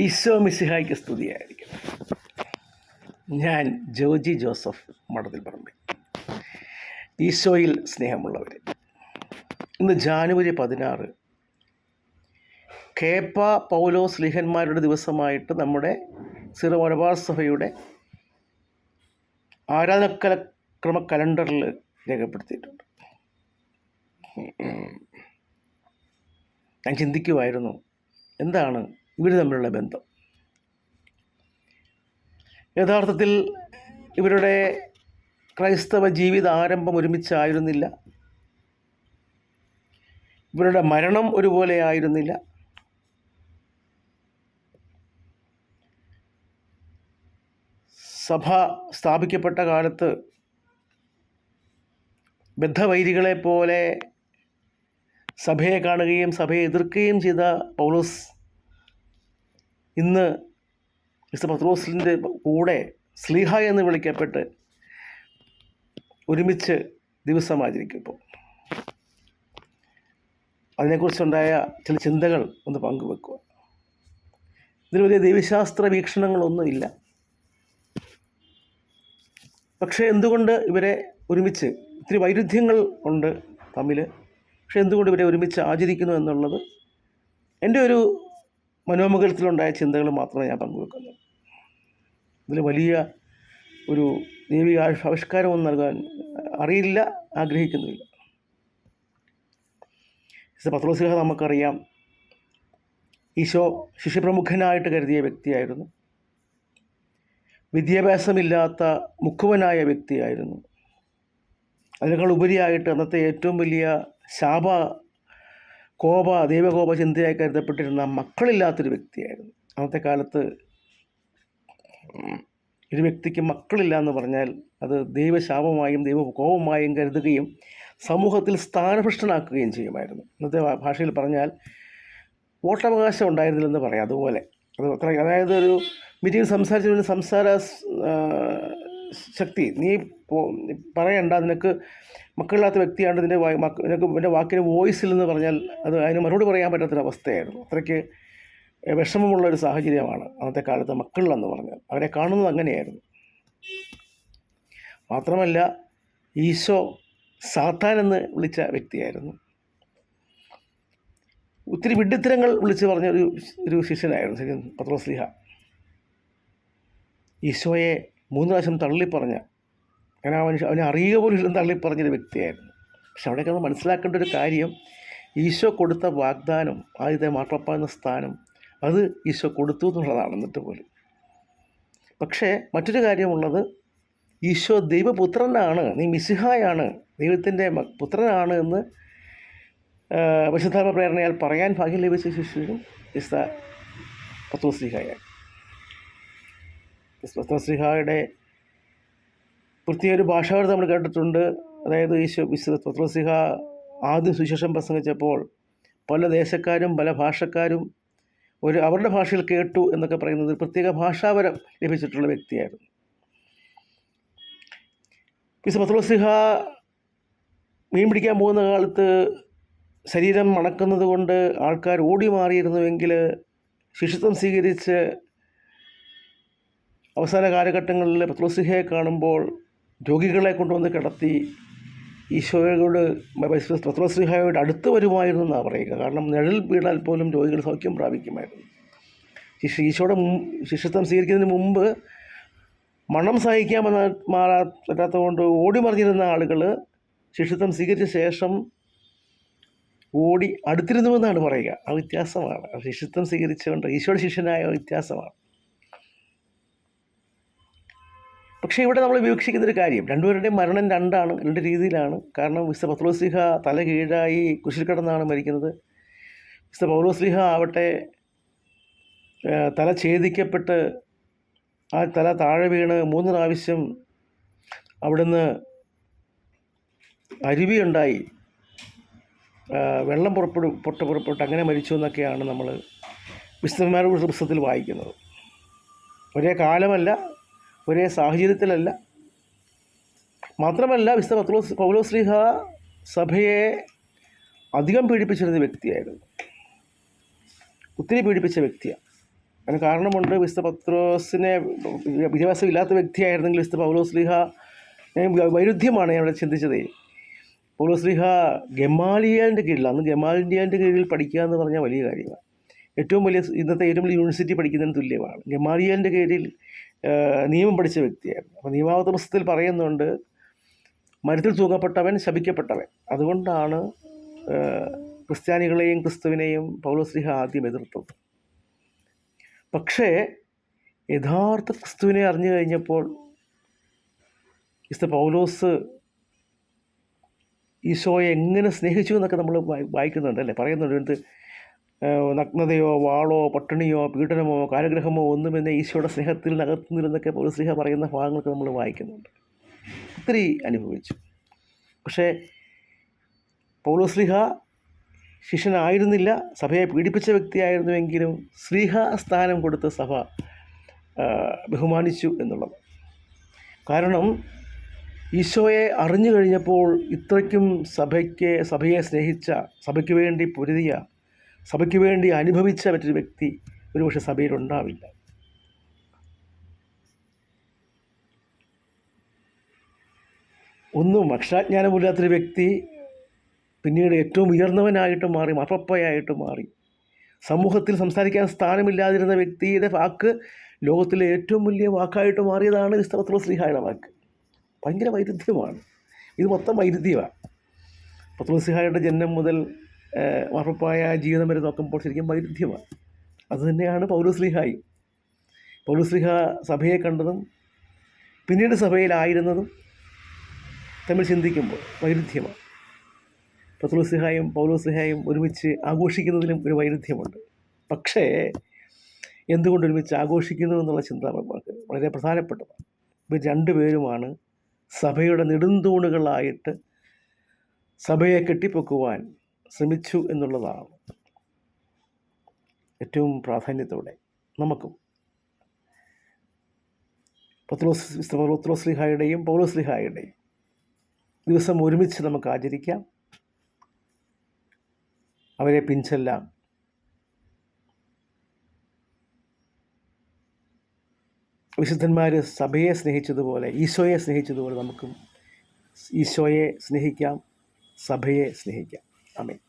ഈശോ മിസിഹായിക്ക് സ്തുതിയായിരിക്കും ഞാൻ ജോജി ജോസഫ് മഠത്തിൽ പറമ്പ്. ഈശോയിൽ സ്നേഹമുള്ളവർ ഇന്ന് ജാനുവരി പതിനാറ് കേപ്പ പൗലോസ് ലിഹന്മാരുടെ ദിവസമായിട്ട് നമ്മുടെ സിറോ മലബാർ സഭയുടെ ആരാധനക്കല ക്രമ കലണ്ടറിൽ രേഖപ്പെടുത്തിയിട്ടുണ്ട്. ഞാൻ ചിന്തിക്കുമായിരുന്നു എന്താണ് ഇവർ തമ്മിലുള്ള ബന്ധം. യഥാർത്ഥത്തിൽ ഇവരുടെ ക്രൈസ്തവ ജീവിത ആരംഭം ഒരുമിച്ചായിരുന്നില്ല. ഇവരുടെ മരണം ഒരുപോലെ ആയിരുന്നില്ല. സഭ സ്ഥാപിക്കപ്പെട്ട കാലത്ത് ബദ്ധവൈരികളെ പോലെ സഭയെ കാണുകയും സഭയെ എതിർക്കുകയും ചെയ്ത പൗലോസ് ഇന്ന് മിസ്റ്റർ പത്രോസിന്റെ കൂടെ സ്ലീഹ എന്ന് വിളിക്കപ്പെട്ട് ഒരുമിച്ച് ദിവസം ആചരിക്കുമ്പോൾ അതിനെക്കുറിച്ചുണ്ടായ ചില ചിന്തകൾ ഒന്ന് പങ്കുവെക്കുക. ഇതിന് വലിയ ദൈവശാസ്ത്ര വീക്ഷണങ്ങളൊന്നുമില്ല. പക്ഷേ എന്തുകൊണ്ട് ഇവരെ ഒരുമിച്ച് ഇത്തിരി വൈരുദ്ധ്യങ്ങൾ ഉണ്ട് തമ്മിൽ പക്ഷേ എന്തുകൊണ്ട് ഇവരെ ഒരുമിച്ച് ആചരിക്കുന്നു എന്നുള്ളത് എന്റെ ഒരു മനോമുഖത്തിലുണ്ടായ ചിന്തകൾ മാത്രമേ ഞാൻ പങ്കുവെക്കുന്നു ഇതിൽ വലിയ ഒരു ദൈവിക ആവിഷ് ആവിഷ്കാരമൊന്നും നൽകാൻ അറിയില്ല ആഗ്രഹിക്കുന്നുമില്ല പത്രോസിഹ നമുക്കറിയാം ഈശോ ശിശുപ്രമുഖനായിട്ട് കരുതിയ വ്യക്തിയായിരുന്നു. വിദ്യാഭ്യാസമില്ലാത്ത മുഖവനായ വ്യക്തിയായിരുന്നു. അതിനേക്കാൾ ഉപരിയായിട്ട് അന്നത്തെ ഏറ്റവും വലിയ ശാപ കോപ ദൈവകോപ ചിന്തയായി കരുതപ്പെട്ടിരുന്ന മക്കളില്ലാത്തൊരു വ്യക്തിയായിരുന്നു. അന്നത്തെ കാലത്ത് ഒരു വ്യക്തിക്ക് മക്കളില്ല എന്ന് പറഞ്ഞാൽ അത് ദൈവശാപമായും ദൈവകോപമായും കരുതുകയും സമൂഹത്തിൽ സ്ഥാനഭ്രഷ്ടനാക്കുകയും ചെയ്യുമായിരുന്നു. ഇന്നത്തെ ഭാഷയിൽ പറഞ്ഞാൽ വോട്ടവകാശം ഉണ്ടായിരുന്നില്ലെന്ന് പറയാം അതുപോലെ. അത് അത്ര അതായത് ഒരു മീറ്റിംഗ് സംസാരിച്ച സംസാര ശക്തി. നീ പറയണ്ട. നിനക്ക് മക്കളില്ലാത്ത വ്യക്തിയാണ് നിന്റെ നിനക്ക് എന്റെ വാക്കിന് വോയിസിൽ എന്ന് പറഞ്ഞാൽ അത് അതിന് മറുപടി പറയാൻ പറ്റാത്തൊരവസ്ഥയായിരുന്നു അത്രയ്ക്ക് വിഷമമുള്ള ഒരു സാഹചര്യമാണ് അന്നത്തെ കാലത്ത് മക്കളിലെന്ന് പറഞ്ഞാൽ. അവരെ കാണുന്നത് അങ്ങനെയായിരുന്നു. മാത്രമല്ല ഈശോ സാത്താൻ എന്ന് വിളിച്ച വ്യക്തിയായിരുന്നു. ഒത്തിരി വിഡ്ഢിത്തരങ്ങൾ വിളിച്ച് പറഞ്ഞ ഒരു ശിഷ്യനായിരുന്നു ശരിക്കും പത്രോസ്ലിഹ ഈശോയെ മൂന്ന് പ്രാവശ്യം തള്ളിപ്പറഞ്ഞ അങ്ങനെ മനുഷ്യൻ അവനെ അറിയുക പോലും ഇല്ലെന്ന് തള്ളിപ്പറഞ്ഞൊരു വ്യക്തിയായിരുന്നു. പക്ഷെ അവിടെയൊക്കെ നമ്മൾ മനസ്സിലാക്കേണ്ട ഒരു കാര്യം ഈശോ കൊടുത്ത വാഗ്ദാനം ആദ്യത്തെ മാർപ്പപ്പ എന്ന സ്ഥാനം അത് ഈശോ കൊടുത്തു എന്നുള്ളതാണ് എന്നിട്ട് പോലും. പക്ഷേ മറ്റൊരു കാര്യമുള്ളത് ഈശോ ദൈവപുത്രനാണ് നീ മിസിഹായാണ് ദൈവത്തിന്റെ പുത്രനാണ് എന്ന് വിശുദ്ധാത്മ പ്രേരണയാൽ പറയാൻ ഭാഗ്യം ലഭിച്ച ശിശുവിനും ഇസ്ത പത്രോസ്ലിഹായ പത്രോസ്ലിഹായുടെ പ്രത്യേക ഒരു നമ്മൾ കേട്ടിട്ടുണ്ട്. അതായത് ഈശോ വിശുദ്ധ പത്രോസ്ലിഹ ആദ്യം സുശേഷം പ്രസംഗിച്ചപ്പോൾ പല ദേശക്കാരും പല ഭാഷക്കാരും ഒരു അവരുടെ ഭാഷയിൽ കേട്ടു എന്നൊക്കെ പറയുന്നത് പ്രത്യേക ഭാഷാപരം ലഭിച്ചിട്ടുള്ള വ്യക്തിയായിരുന്നു. വിശുദ്ധ പത്രോസ്ലിഹ മീൻ പിടിക്കാൻ പോകുന്ന കാലത്ത് ശരീരം മണക്കുന്നത് കൊണ്ട് ആൾക്കാർ ഓടി മാറിയിരുന്നുവെങ്കിൽ ശിശുത്വം സ്വീകരിച്ച് അവസാന കാലഘട്ടങ്ങളിൽ പത്രോസിഹയെ കാണുമ്പോൾ രോഗികളെ കൊണ്ടുവന്ന് കിടത്തി ഈശോയോട് പത്രോസിഹയോട് അടുത്ത് വരുമായിരുന്നു എന്നാണ് പറയുക. കാരണം നിഴൽ വീണാൽ പോലും രോഗികൾ സൗഖ്യം പ്രാപിക്കുമായിരുന്നു. ശിശു ഈശോയുടെ ശിഷ്യത്വം സ്വീകരിക്കുന്നതിന് മുമ്പ് മണം സഹിക്കാൻ മാറാ പറ്റാത്തതുകൊണ്ട് ഓടി മറിഞ്ഞിരുന്ന ആളുകൾ ശിഷ്യത്വം സ്വീകരിച്ച ശേഷം ഓടി അടുത്തിരുന്നുവെന്നാണ് പറയുക. ആ വ്യത്യാസമാണ്. ശിഷ്യത്വം സ്വീകരിച്ചുകൊണ്ട് ഈശോയുടെ ശിഷ്യനായ വ്യത്യാസമാണ്. പക്ഷേ ഇവിടെ നമ്മൾ വീക്ഷിക്കുന്നൊരു കാര്യം. രണ്ടുപേരുടെയും മരണം രണ്ടാണ് രണ്ട് രീതിയിലാണ്. കാരണം മിസ്റ്റർ പത്രോസ്ലിഹ തല കീഴായി കുശിൽ കിടന്നാണ് മരിക്കുന്നത്. മിസ്റ്റർ പൗലോസ്ലിഹ ആവട്ടെ തല ഛേദിക്കപ്പെട്ട് ആ തല താഴെ വീണ് മൂന്ന് പ്രാവശ്യം അവിടുന്ന് അരുവിയുണ്ടായി. വെള്ളം പുറപ്പെടും പൊട്ട് പുറപ്പെട്ട് അങ്ങനെ മരിച്ചു എന്നൊക്കെയാണ് നമ്മൾ വിശുദ്ധന്മാരുടെ പുസ്തകത്തിൽ വായിക്കുന്നത്. ഒരേ കാലമല്ല ഒരേ സാഹചര്യത്തിലല്ല. മാത്രമല്ല വിശുദ്ധ പത്രോസ് പൗലോശ്രീഹ സഭയെ അധികം പീഡിപ്പിച്ചിരുന്ന വ്യക്തിയായിരുന്നു. ഒത്തിരി പീഡിപ്പിച്ച വ്യക്തിയാണ്. അതിന് കാരണമുണ്ട് വിശുദ്ധ പത്രോസിനെ വിദ്യാഭ്യാസം ഇല്ലാത്ത വ്യക്തിയായിരുന്നെങ്കിൽ വിശുദ്ധ പൗലോസ്ലിഹ വൈരുദ്ധ്യമാണ് ഞാൻ ഇവിടെ ചിന്തിച്ചത്. പൗലോസ്ലിഹ ഗമാലിയാന്റെ കീഴിൽ അന്ന് ഗമാലിയാന്റെ കീഴിൽ പഠിക്കുക എന്ന് പറഞ്ഞാൽ വലിയ കാര്യമാണ്. ഏറ്റവും വലിയ ഇന്നത്തെ ഏറ്റവും വലിയ യൂണിവേഴ്സിറ്റി പഠിക്കുന്നതിന് തുല്യമാണ്. ഗമാലിയാന്റെ കീഴിൽ നിയമം പഠിച്ച വ്യക്തിയായിരുന്നു. അപ്പോൾ നിയമാവത പുസ്തകത്തിൽ പറയുന്നുണ്ട് മരത്തിൽ തൂങ്ങപ്പെട്ടവൻ ശപിക്കപ്പെട്ടവൻ. അതുകൊണ്ടാണ് ക്രിസ്ത്യാനികളെയും ക്രിസ്തുവിനെയും പൗലോസ്ലിഹ ആദ്യം എതിർത്തത്. പക്ഷേ യഥാർത്ഥ ക്രിസ്തുവിനെ അറിഞ്ഞു കഴിഞ്ഞപ്പോൾ ഇസ്ത പൗലോസ് ഈശോയെ എങ്ങനെ സ്നേഹിച്ചു എന്നൊക്കെ നമ്മൾ വായി- വായിക്കുന്നുണ്ട് അല്ലേ? പറയുന്നുണ്ട് നഗ്നതയോ വാളോ പട്ടിണിയോ പീഡനമോ കാലഗ്രഹമോ ഒന്നുമെന്ന ഈശോയുടെ സ്നേഹത്തിൽ നകത്തുന്നിരുന്നൊക്കെ പൗരസ്ലിഹ പറയുന്ന ഭാഗങ്ങളൊക്കെ നമ്മൾ വായിക്കുന്നുണ്ട്. ഒത്തിരി അനുഭവിച്ചു. പക്ഷേ പൗലോസ്ലിഹ ശിഷ്യനായിരുന്നില്ല സഭയെ പീഡിപ്പിച്ച വ്യക്തിയായിരുന്നുവെങ്കിലും ശ്രീഹ സ്ഥാനം കൊടുത്ത് സഭ ബഹുമാനിച്ചു എന്നുള്ളത്. കാരണം ഈശോയെ അറിഞ്ഞു കഴിഞ്ഞപ്പോൾ ഇത്രയ്ക്കും സഭയ്ക്ക് സഭയെ സ്നേഹിച്ച സഭയ്ക്ക് വേണ്ടി പൊരുതിയ സഭയ്ക്ക് വേണ്ടി അനുഭവിച്ച മറ്റൊരു വ്യക്തി ഒരുപക്ഷെ സഭയിലുണ്ടാവില്ല. ഒന്നും അക്ഷരാജ്ഞാനമില്ലാത്തൊരു വ്യക്തി പിന്നീട് ഏറ്റവും ഉയർന്നവനായിട്ട് മാറി മാർപ്പപ്പയായിട്ട് മാറി. സമൂഹത്തിൽ സംസാരിക്കാൻ സ്ഥാനമില്ലാതിരുന്ന വ്യക്തിയുടെ വാക്ക് ലോകത്തിലെ ഏറ്റവും വലിയ വാക്കായിട്ട് മാറിയതാണ് വിസ്തവത്തിലുള്ള ശ്രീഹായുടെ വാക്ക്. ഭയങ്കര വൈരുദ്ധ്യമാണ്. ഇത് മൊത്തം വൈരുദ്ധ്യമാണ്. പത്മസിഹായുടെ ജന്മം മുതൽ മാർപ്പപ്പായ ജീവിതം വരെ നോക്കുമ്പോൾ ശരിക്കും വൈരുദ്ധ്യമാണ്. അതുതന്നെയാണ് പൗരസ്ലിഹായി പൗരസ്ലിഹ. സഭയെ കണ്ടതും പിന്നീട് സഭയിലായിരുന്നതും തമ്മിൽ ചിന്തിക്കുമ്പോൾ വൈരുദ്ധ്യമാണ്. പത്രോസ്ലിഹായും പൗലോസ്ലിഹായും ഒരുമിച്ച് ആഘോഷിക്കുന്നതിലും ഒരു വൈരുദ്ധ്യമുണ്ട്. പക്ഷേ എന്തുകൊണ്ട് ഒരുമിച്ച് ആഘോഷിക്കുന്നു എന്നുള്ള ചിന്ത വളരെ പ്രധാനപ്പെട്ടതാണ്. ഇവർ രണ്ടുപേരുമാണ് സഭയുടെ നെടുന്തൂണുകളായിട്ട് സഭയെ കെട്ടിപ്പൊക്കുവാൻ ശ്രമിച്ചു എന്നുള്ളതാണ് ഏറ്റവും പ്രാധാന്യത്തോടെ നമുക്കും. പത്രോസ് പത്രോസ്ലിഹായുടെയും പൗലോസ്ലിഹായുടെയും ദിവസം ഒരുമിച്ച് നമുക്ക് ആചരിക്കാം. അവരെ പിൻചെല്ലാം വിശുദ്ധന്മാർ സഭയെ സ്നേഹിച്ചതുപോലെ ഈശോയെ സ്നേഹിച്ചതുപോലെ നമുക്കും ഈശോയെ സ്നേഹിക്കാം സഭയെ സ്നേഹിക്കാം. Amém.